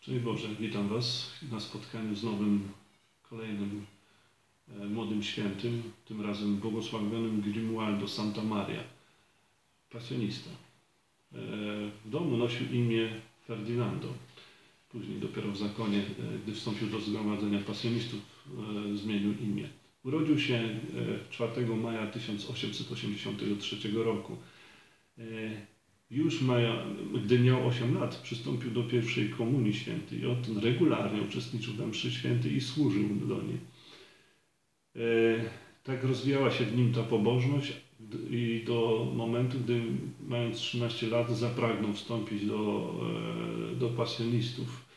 Szczęść Boże, witam Was na spotkaniu z nowym, kolejnym e, młodym świętym, tym razem błogosławionym Grimoaldo Santa Maria, pasjonista. E, w domu nosił imię Ferdinando. Później dopiero w zakonie, e, gdy wstąpił do zgromadzenia pasjonistów, zmienił imię. Urodził się e, 4 maja 1883 roku. Już maja, gdy miał 8 lat, przystąpił do pierwszej komunii świętej i odtąd regularnie uczestniczył w mszy świętej i służył do niej. E, tak rozwijała się w nim ta pobożność i do momentu, gdy mając 13 lat zapragnął wstąpić do, e, do pasjonistów.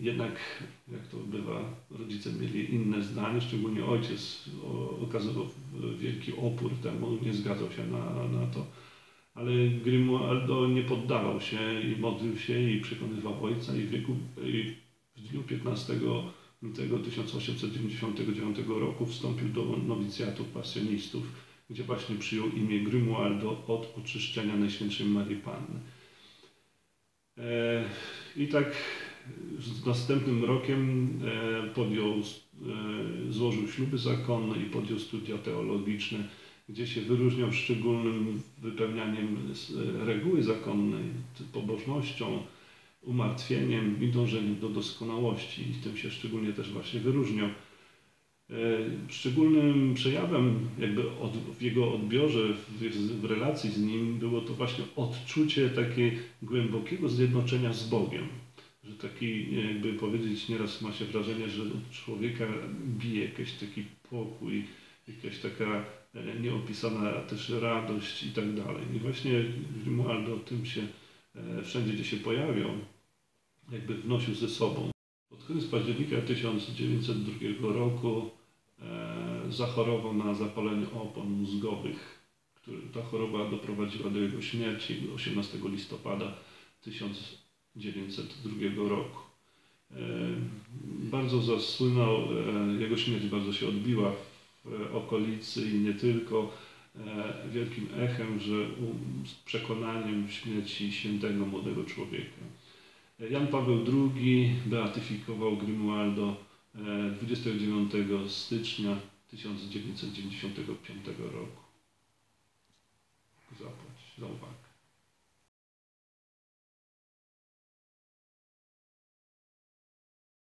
Jednak, jak to bywa, rodzice mieli inne zdanie, szczególnie ojciec okazywał wielki opór temu, nie zgadzał się na, na to. Ale Grimoaldo nie poddawał się i modlił się i przekonywał ojca i w, wieku, i w dniu 15 lutego 1899 roku wstąpił do nowicjatu pasjonistów, gdzie właśnie przyjął imię Grimoaldo od oczyszczenia Najświętszej Marii Panny. E, I tak z następnym rokiem e, podjął, e, złożył śluby zakonne i podjął studia teologiczne, gdzie się wyróżniał szczególnym wypełnianiem s- reguły zakonnej, pobożnością, umartwieniem i dążeniem do doskonałości. I tym się szczególnie też właśnie wyróżniał. E, Szczególnym przejawem jakby od, w jego odbiorze, w, w relacji z nim było to właśnie odczucie takiego głębokiego zjednoczenia z Bogiem. Że taki, jakby powiedzieć, nieraz ma się wrażenie, że człowieka bije jakiś taki pokój, jakaś taka e, nieopisana też radość i tak dalej. I właśnie Grimualdo tym się e, wszędzie, gdzie się pojawiał, jakby wnosił ze sobą. Pod koniec października 1902 roku e, zachorował na zapalenie opon mózgowych. Który, ta choroba doprowadziła do jego śmierci 18 listopada 1902 roku. E, bardzo zasłynął, e, jego śmierć bardzo się odbiła e, okolicy i nie tylko e, wielkim echem, że z przekonaniem śmierci świętego młodego człowieka. Jan Paweł II beatyfikował Grimoaldo e, 29 stycznia 1995 roku. Zapłać za uwagę.